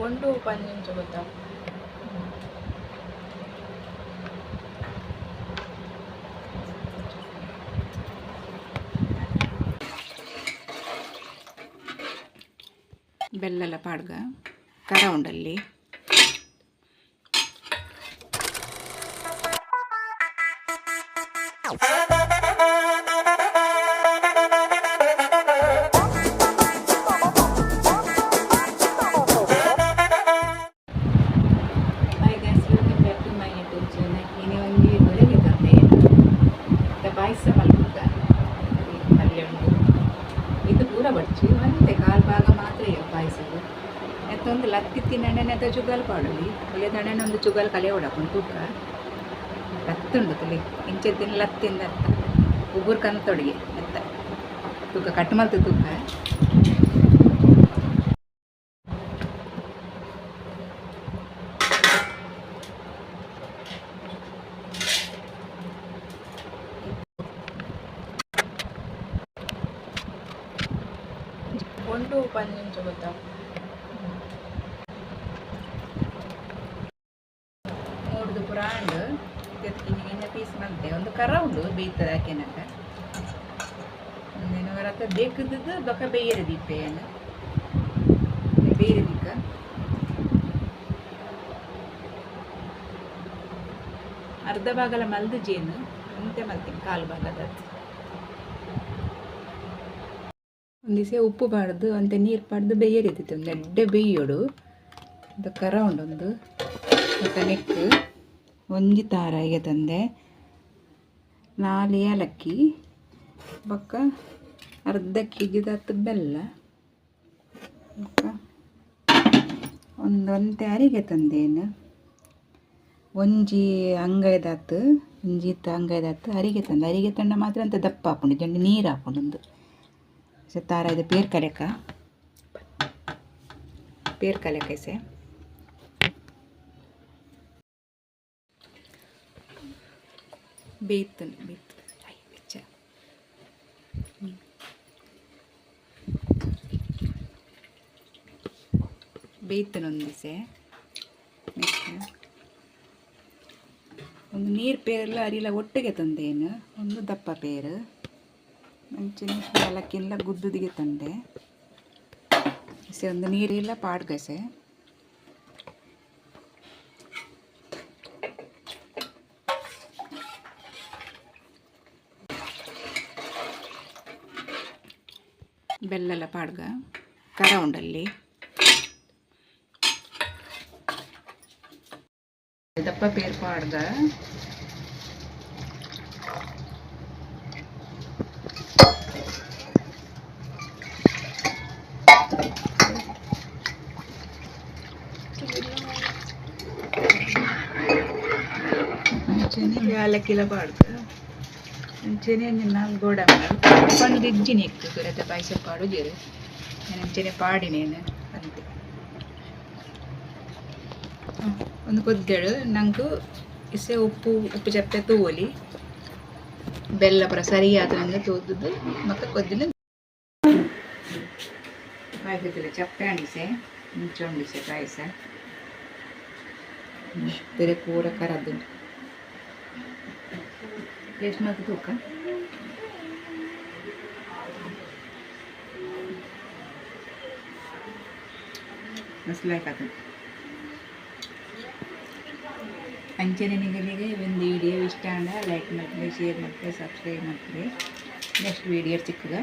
ಒಂದು ಪಂಚ ಗೊತ್ತಾ ಬೆಲ್ಲಲ ಪಾಡ್ಗ ಕರ ಉಂಡಲ್ಲಿ ಹಾಯ್ ಪಾಯಸದ್ದು ಎತ್ತೊಂದು ಲತ್ತಿ ತಿನ್ನಣೆ ಅದ ಚುಗಲ್ ಪಾಡಲಿ. ತಣ್ಣೆ ಒಂದು ಚುಗಲ್ ಕಲೆ ಹೊಡಕೊಂಡು ತೂಕ ಲತ್ತುಂಡು ತಲೆ. ಇಂಚೆ ತಿನ್ನ ಲತ್ತಿಂದ ಉಗುರ್ ಉಗುರು ತೊಡಗಿ ಎತ್ತ ತೂಕ ಕಟ್ಟು ಮಲ್ತು ತೂಕ. ಒಂದು ಪಂಚ ಗೊತ್ತಾ? ಮೂಡ್ದು ಪುರಾಂಡ್ ತೆತ್ಕಿನ ಪೀಸ್ ಮಂತೆ ಒಂದು ಕರ ಉಂಡು ಬೇಯ್ತದ ಹಾಕೇನಕ ಒಂದೇನು ರತ್ತ ಬೇಕದ್ದು ಬೊಕ್ಕ ಬೇಯರೆ ಏನು. ಬೇರೆ ದಿಕ್ಕ ಅರ್ಧ ಭಾಗಲ ಮಲ್ದು ಜೇನು ಮುಂತೆ ಮಲ್ತೀನಿ ಕಾಲು ಭಾಗದ ಒಂದು ದಿವಸ ಉಪ್ಪು ಬಾಡ್ದು ಅಂತ ನೀರು ಪಾಡ್ದು ಬೇಯರಿದ್ದಿತ್ತು ಒಂದು ಎಡ್ಡೆ ಬೇಯೋಡು. ಅದು ಕರ ಉಂಡೊಂದು ಮತ್ತು ನೆಕ್ಕು ಒಂಜಿ ತಾರಾಯಿಗೆ ತಂದೆ. ನಾಲ್ ಏಲಕ್ಕಿ, ಬೊಕ್ಕ ಅರ್ಧ ಕೆ ಜಿದತ್ತು ಬೆಲ್ಲ. ಬೊಕ್ಕ ಒಂದು ಒಂತೆ ಅರಿಗೆ ತಂದೇನು ಒಂಜಿ ಅಂಗೈದಾತು ಒಂಜಿತ್ತ ಅಂಗೈದಾತು ಅರಿಗೆ ತಂದೆ. ಅರಿಗೆ ತಂಡ ಮಾತ್ರ ಅಂತ ದಪ್ಪ ಹಾಕೊಂಡು ಜಂಡು ನೀರು ಹಾಕೊಂಡೊಂದು ಸೆ ತಾರ ಇದು ಪೇರ್ ಕಲೆಕ. ಪೇರ್ ಕಲೆಕ ಸೆ ಬೇಯ್ತು ಐ, ಬೆಚ್ಚ. ಒಂದು ಒಂದು ನೀರು ಪೇರೆಲ್ಲ ಅರಿಲ್ಲ ಒಟ್ಟಿಗೆ ತಂದೇನು? ಒಂದು ದಪ್ಪ ಪೇರು. ಮಂಚಿನ ಏಲಕ್ಕಿಲ್ಲ ಗುದ್ದುದಿಗೆ ತಂದೆ. ಸೆ ಒಂದು ನೀರಿಲ್ಲ ಪಾಡ್ಗಸೆ ಬೆಲ್ಲಲ ಪಾಡ್ಗ, ಕರ ಉಂಡಲ್ಲಿ. ದಪ್ಪ ಪೇರ್ ಪಾಡ್ಗ. ಅಂಚನೆ ಯಾಲಕ್ಕಿಲ ಪಾಡ್ಗ ಅಂಚನೆ ನಾಲ್ ಗೋಡ ಪಂಡು ಇಜ್ಜಿನಿ ಇತ್ತು ಸುರತೆ ಪಾಯಸ ಪಾಡುದಿರು. ನಾನು ಅಂಚನೆ ಪಾಡಿನೇನು ಅಂತೆ. ಒಂದು ಕೊದ್ದೇಳು ನಂಗೆ ಇಸೆ ಉಪ್ಪು ಉಪ್ಪು ಚಪ್ಪೆ ತೂವಲಿ. ಬೆಲ್ಲ ಪುರ ಸರಿ ಆದ್ರಿಂದ ತೋದದ್ದು, ಮತ್ತೆ ಕೊದ್ದಿನ ಪಾಯಸದಲ್ಲಿ ಚಪ್ಪೆ ಅಣಿಸೆ ಮುಂಚೆ ಉಂಡಿಸೆ ಪಾಯಸ. ಬೇರೆ ಪೂರ ಕರದ್ದು. ಎಷ್ಟು ಮತ್ತೆ ತೂಕ ಅಂಚನೆ ನಿಗಲಿಗೆ ಒಂದು ವಿಡಿಯೋ ಇಷ್ಟ ಅಂಡ ಲೈಕ್ ಮಾಡ್ತೀವಿ ಶೇರ್ ಮಾಡ್ತೀವಿ ಸಬ್ಸ್ಕ್ರೈಬ್ ಮಾಡ್ತೀವಿ ನೆಕ್ಸ್ಟ್ ವಿಡಿಯೋ ಸಿಕ್ಕದ